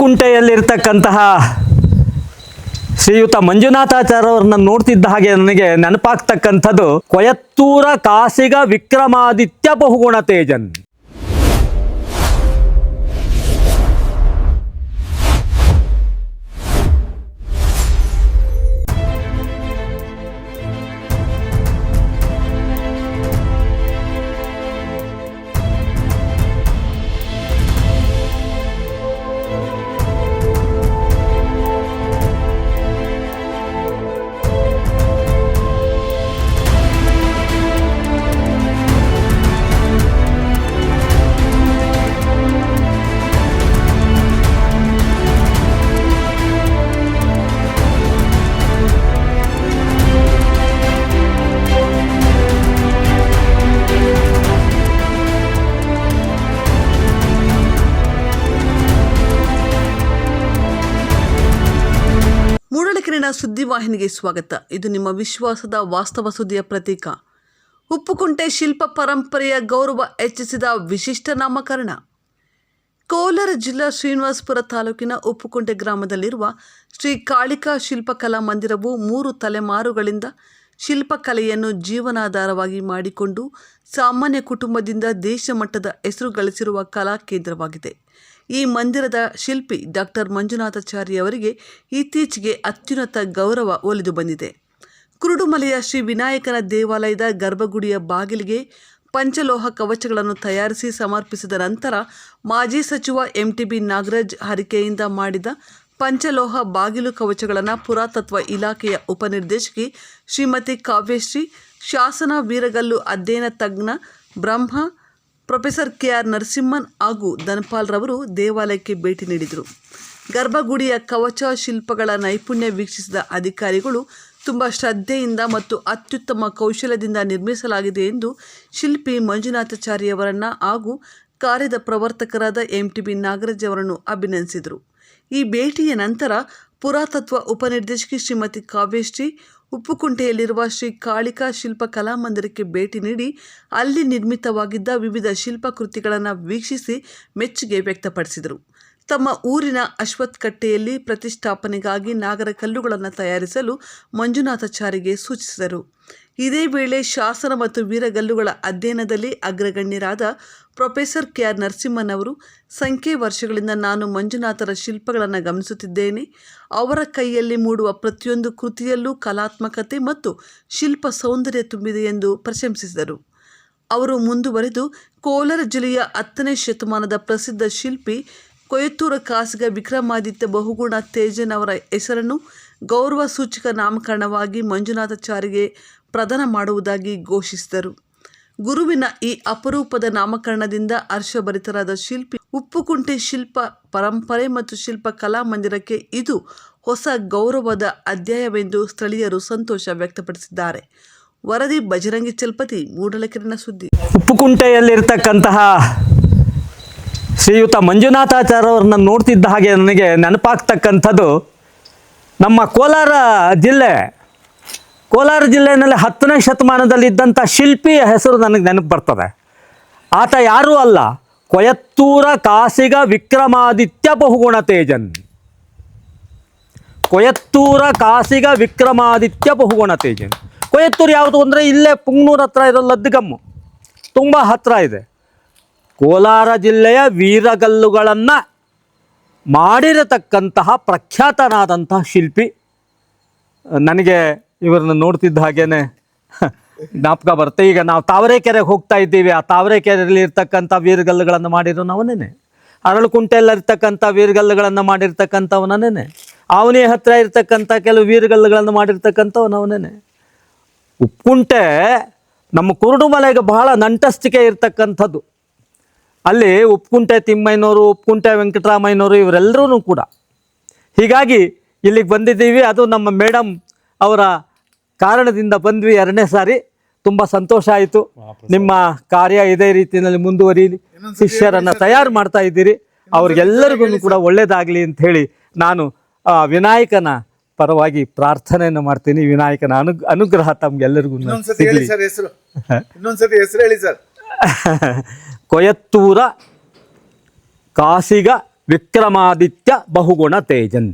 ಉಪ್ಪುಕುಂಟೆಯಲ್ಲಿರ್ತಕ್ಕಂತಹ ಶ್ರೀಯುತ ಮಂಜುನಾಥಾಚಾರ್ಯ ಅವ್ರನ್ನ ನೋಡ್ತಿದ್ದ ಹಾಗೆ ನನಗೆ ನೆನಪಾಗ್ತಕ್ಕಂಥದ್ದು ಕೊಯತ್ತೂರ ಕಾಸಿಗ ವಿಕ್ರಮಾದಿತ್ಯ ಬಹುಗುಣ ತೇಜನ್. ಸುದ್ದಿವಾಹಿನಿಗೆ ಸ್ವಾಗತ. ಇದು ನಿಮ್ಮ ವಿಶ್ವಾಸದ ವಾಸ್ತವ ಸುದ್ದಿಯ ಪ್ರತೀಕ. ಉಪ್ಪುಕುಂಟೆ ಶಿಲ್ಪ ಪರಂಪರೆಯ ಗೌರವ ಹೆಚ್ಚಿಸಿದ ವಿಶಿಷ್ಟ ನಾಮಕರಣ. ಕೋಲಾರ ಜಿಲ್ಲಾ ಶ್ರೀನಿವಾಸಪುರ ತಾಲೂಕಿನ ಉಪ್ಪುಕುಂಟೆ ಗ್ರಾಮದಲ್ಲಿರುವ ಶ್ರೀ ಕಾಳಿಕಾ ಶಿಲ್ಪಕಲಾ ಮಂದಿರವು ಮೂರು ತಲೆಮಾರುಗಳಿಂದ ಶಿಲ್ಪಕಲೆಯನ್ನು ಜೀವನಾಧಾರವಾಗಿ ಮಾಡಿಕೊಂಡು ಸಾಮಾನ್ಯ ಕುಟುಂಬದಿಂದ ದೇಶ ಮಟ್ಟದ ಹೆಸರು ಗಳಿಸಿರುವ ಕಲಾ ಕೇಂದ್ರವಾಗಿದೆ. ಈ ಮಂದಿರದ ಶಿಲ್ಪಿ ಡಾಕ್ಟರ್ ಮಂಜುನಾಥಾಚಾರ್ಯವರಿಗೆ ಇತ್ತೀಚೆಗೆ ಅತ್ಯುನ್ನತ ಗೌರವ ಒಲಿದು ಬಂದಿದೆ. ಕುರುಡುಮಲೆಯ ಶ್ರೀ ವಿನಾಯಕನ ದೇವಾಲಯದ ಗರ್ಭಗುಡಿಯ ಬಾಗಿಲಿಗೆ ಪಂಚಲೋಹ ಕವಚಗಳನ್ನು ತಯಾರಿಸಿ ಸಮರ್ಪಿಸಿದ ನಂತರ ಮಾಜಿ ಸಚಿವ ಎಂಟಿಬಿ ನಾಗರಾಜ್ ಹರಿಕೆಯಿಂದ ಮಾಡಿದ ಪಂಚಲೋಹ ಬಾಗಿಲು ಕವಚಗಳನ್ನು ಪುರಾತತ್ವ ಇಲಾಖೆಯ ಉಪನಿರ್ದೇಶಕಿ ಶ್ರೀಮತಿ ಕಾವ್ಯಶ್ರೀ, ಶಾಸನ ವೀರಗಲ್ಲು ಅಧ್ಯಯನ ತಜ್ಞ ಬ್ರಹ್ಮ, ಪ್ರೊಫೆಸರ್ ಕೆ ಆರ್ ನರಸಿಂಹನ್ ಹಾಗೂ ಧನ್ಪಾಲ್ ರವರು ದೇವಾಲಯಕ್ಕೆ ಭೇಟಿ ನೀಡಿದರು. ಗರ್ಭಗುಡಿಯ ಕವಚ ಶಿಲ್ಪಗಳ ನೈಪುಣ್ಯ ವೀಕ್ಷಿಸಿದ ಅಧಿಕಾರಿಗಳು ತುಂಬ ಶ್ರದ್ಧೆಯಿಂದ ಮತ್ತು ಅತ್ಯುತ್ತಮ ಕೌಶಲ್ಯದಿಂದ ನಿರ್ಮಿಸಲಾಗಿದೆ ಎಂದು ಶಿಲ್ಪಿ ಮಂಜುನಾಥಾಚಾರ್ಯವರನ್ನು ಹಾಗೂ ಕಾರ್ಯದ ಪ್ರವರ್ತಕರಾದ ಎಂ ಟಿ ಬಿ ನಾಗರಾಜ್ ಅವರನ್ನು ಅಭಿನಂದಿಸಿದರು. ಈ ಭೇಟಿಯ ನಂತರ ಪುರಾತತ್ವ ಉಪನಿರ್ದೇಶಕಿ ಶ್ರೀಮತಿ ಕಾವ್ಯಶ್ರೀ ಉಪ್ಪುಕುಂಟೆಯಲ್ಲಿರುವ ಶ್ರೀ ಕಾಳಿಕಾ ಶಿಲ್ಪ ಕಲಾಮಂದಿರಕ್ಕೆ ಭೇಟಿ ನೀಡಿ ಅಲ್ಲಿ ನಿರ್ಮಿತವಾಗಿದ್ದ ವಿವಿಧ ಶಿಲ್ಪಕೃತಿಗಳನ್ನು ವೀಕ್ಷಿಸಿ ಮೆಚ್ಚುಗೆ ವ್ಯಕ್ತಪಡಿಸಿದರು. ತಮ್ಮ ಊರಿನ ಅಶ್ವತ್ಥಕಟ್ಟೆಯಲ್ಲಿ ಪ್ರತಿಷ್ಠಾಪನೆಗಾಗಿ ನಾಗರ ಕಲ್ಲುಗಳನ್ನು ತಯಾರಿಸಲು ಮಂಜುನಾಥಾಚಾರಿಗೆ ಸೂಚಿಸಿದರು. ಇದೇ ವೇಳೆ ಶಾಸನ ಮತ್ತು ವೀರಗಲ್ಲುಗಳ ಅಧ್ಯಯನದಲ್ಲಿ ಅಗ್ರಗಣ್ಯರಾದ ಪ್ರೊಫೆಸರ್ ಕೆ ಆರ್ ನರಸಿಂಹನವರು ಸಂಖ್ಯೆ ವರ್ಷಗಳಿಂದ ನಾನು ಮಂಜುನಾಥರ ಶಿಲ್ಪಗಳನ್ನು ಗಮನಿಸುತ್ತಿದ್ದೇನೆ. ಅವರ ಕೈಯಲ್ಲಿ ಮೂಡುವ ಪ್ರತಿಯೊಂದು ಕೃತಿಯಲ್ಲೂ ಕಲಾತ್ಮಕತೆ ಮತ್ತು ಶಿಲ್ಪ ಸೌಂದರ್ಯ ತುಂಬಿದೆ ಎಂದು ಪ್ರಶಂಸಿಸಿದರು. ಅವರು ಮುಂದುವರೆದು ಕೋಲಾರ ಜಿಲ್ಲೆಯ ಹತ್ತನೇ ಶತಮಾನದ ಪ್ರಸಿದ್ಧ ಶಿಲ್ಪಿ ಕೊಯತ್ತೂರ ಖಾಸಗ ವಿಕ್ರಮಾದಿತ್ಯ ಬಹುಗುಣ ತೇಜನ್ ಅವರ ಹೆಸರನ್ನು ಗೌರವ ಸೂಚಕ ನಾಮಕರಣವಾಗಿ ಮಂಜುನಾಥಾಚಾರಿಗೆ ಪ್ರದಾನ ಮಾಡುವುದಾಗಿ ಘೋಷಿಸಿದರು. ಗುರುವಿನ ಈ ಅಪರೂಪದ ನಾಮಕರಣದಿಂದ ಹರ್ಷಭರಿತರಾದ ಶಿಲ್ಪಿ ಉಪ್ಪುಕುಂಟೆ ಶಿಲ್ಪ ಪರಂಪರೆ ಮತ್ತು ಶಿಲ್ಪ ಕಲಾ ಮಂದಿರಕ್ಕೆ ಇದು ಹೊಸ ಗೌರವದ ಅಧ್ಯಾಯವೆಂದು ಸ್ಥಳೀಯರು ಸಂತೋಷ ವ್ಯಕ್ತಪಡಿಸಿದ್ದಾರೆ. ವರದಿ ಬಜರಂಗಿ ಚಲ್ಪತಿ ಮೂಡಲಕಿರಣ ಸುದ್ದಿ. ಉಪ್ಪುಕುಂಟೆಯಲ್ಲಿರ್ತಕ್ಕಂತಹ ಶ್ರೀಯುತ ಮಂಜುನಾಥಾಚಾರ್ಯ ಅವ್ರನ್ನ ನೋಡ್ತಿದ್ದ ಹಾಗೆ ನನಗೆ ನೆನಪಾಗ್ತಕ್ಕಂಥದ್ದು, ನಮ್ಮ ಕೋಲಾರ ಜಿಲ್ಲೆ, ಕೋಲಾರ ಜಿಲ್ಲೆಯಲ್ಲಿ ಹತ್ತನೇ ಶತಮಾನದಲ್ಲಿದ್ದಂಥ ಶಿಲ್ಪಿಯ ಹೆಸರು ನನಗೆ ನೆನಪು ಬರ್ತದೆ. ಆತ ಯಾರೂ ಅಲ್ಲ, ಕೊಯತ್ತೂರ ಕಾಸಿಗ ವಿಕ್ರಮಾದಿತ್ಯ ಬಹುಗುಣ ತೇಜನ್. ಕೊಯತ್ತೂರ ಕಾಸಿಗ ವಿಕ್ರಮಾದಿತ್ಯ ಬಹುಗುಣ ತೇಜನ್. ಕೊಯತ್ತೂರು ಯಾವುದು ಅಂದರೆ ಇಲ್ಲೇ ಪುಂಗ್ನೂರ ಹತ್ರ ಇರೋ ಲದ್ದುಗಮ್ಮು ತುಂಬ ಹತ್ತಿರ ಇದೆ. ಕೋಲಾರ ಜಿಲ್ಲೆಯ ವೀರಗಲ್ಲುಗಳನ್ನು ಮಾಡಿರತಕ್ಕಂತಹ ಪ್ರಖ್ಯಾತನಾದಂತಹ ಶಿಲ್ಪಿ. ನನಗೆ ಇವರನ್ನು ನೋಡ್ತಿದ್ದ ಹಾಗೇನೆ ಜ್ಞಾಪಕ ಬರುತ್ತೆ. ಈಗ ನಾವು ತಾವರೆಕೆರೆಗೆ ಹೋಗ್ತಾ ಇದ್ದೀವಿ. ಆ ತಾವರೆಕೆರೆಯಲ್ಲಿ ಇರ್ತಕ್ಕಂಥ ವೀರಗಲ್ಲುಗಳನ್ನು ಮಾಡಿರೋ ಅವನೇನೆ. ಅರಳುಕುಂಟೆಯಲ್ಲಿರ್ತಕ್ಕಂಥ ವೀರಗಲ್ಲುಗಳನ್ನು ಮಾಡಿರ್ತಕ್ಕಂಥವನೇನೆ ಅವನೇ ಹತ್ರ ಇರ್ತಕ್ಕಂಥ ಕೆಲವು ವೀರಗಲ್ಲುಗಳನ್ನು ಮಾಡಿರ್ತಕ್ಕಂಥವನವನೇನೆ ಉಪ್ಪುಂಟೆ ನಮ್ಮ ಕುರುಡುಮಲೆಗೆ ಬಹಳ ನಂಟಸ್ತಿಕೆ ಇರ್ತಕ್ಕಂಥದ್ದು. ಅಲ್ಲಿ ಉಪ್ಪುಂಟೆ ತಿಮ್ಮಯ್ಯನವರು ಉಪ್ಪುಂಟೆ ವೆಂಕಟರಾಮಯ್ಯನವರು ಇವರೆಲ್ಲರೂ ಕೂಡ. ಹೀಗಾಗಿ ಇಲ್ಲಿಗೆ ಬಂದಿದ್ದೀವಿ. ಅದು ನಮ್ಮ ಮೇಡಮ್ ಅವರ ಕಾರಣದಿಂದ ಬಂದ್ವಿ ಎರಡನೇ ಸಾರಿ. ತುಂಬ ಸಂತೋಷ ಆಯಿತು. ನಿಮ್ಮ ಕಾರ್ಯ ಇದೇ ರೀತಿಯಲ್ಲಿ ಮುಂದುವರಿ. ಶಿಷ್ಯರನ್ನು ತಯಾರು ಮಾಡ್ತಾ ಇದ್ದೀರಿ. ಅವ್ರಿಗೆಲ್ಲರಿಗೂ ಕೂಡ ಒಳ್ಳೇದಾಗಲಿ ಅಂತ ಹೇಳಿ ನಾನು ವಿನಾಯಕನ ಪರವಾಗಿ ಪ್ರಾರ್ಥನೆಯನ್ನು ಮಾಡ್ತೀನಿ. ವಿನಾಯಕನ ಅನು ಅನುಗ್ರಹ ತಮ್ಗೆಲ್ಲರಿಗೂ ಇನ್ನೊಂದ್ಸತಿ ಹೇಳಿ ಸರ್ ಹೆಸರು. ಇನ್ನೊಂದ್ಸತಿ ಹೆಸರು ಹೇಳಿ ಸರ್. ಕೊಯತ್ತೂರ ಕಾಸಿಗ ವಿಕ್ರಮಾದಿತ್ಯ ಬಹುಗುಣ ತೇಜನ್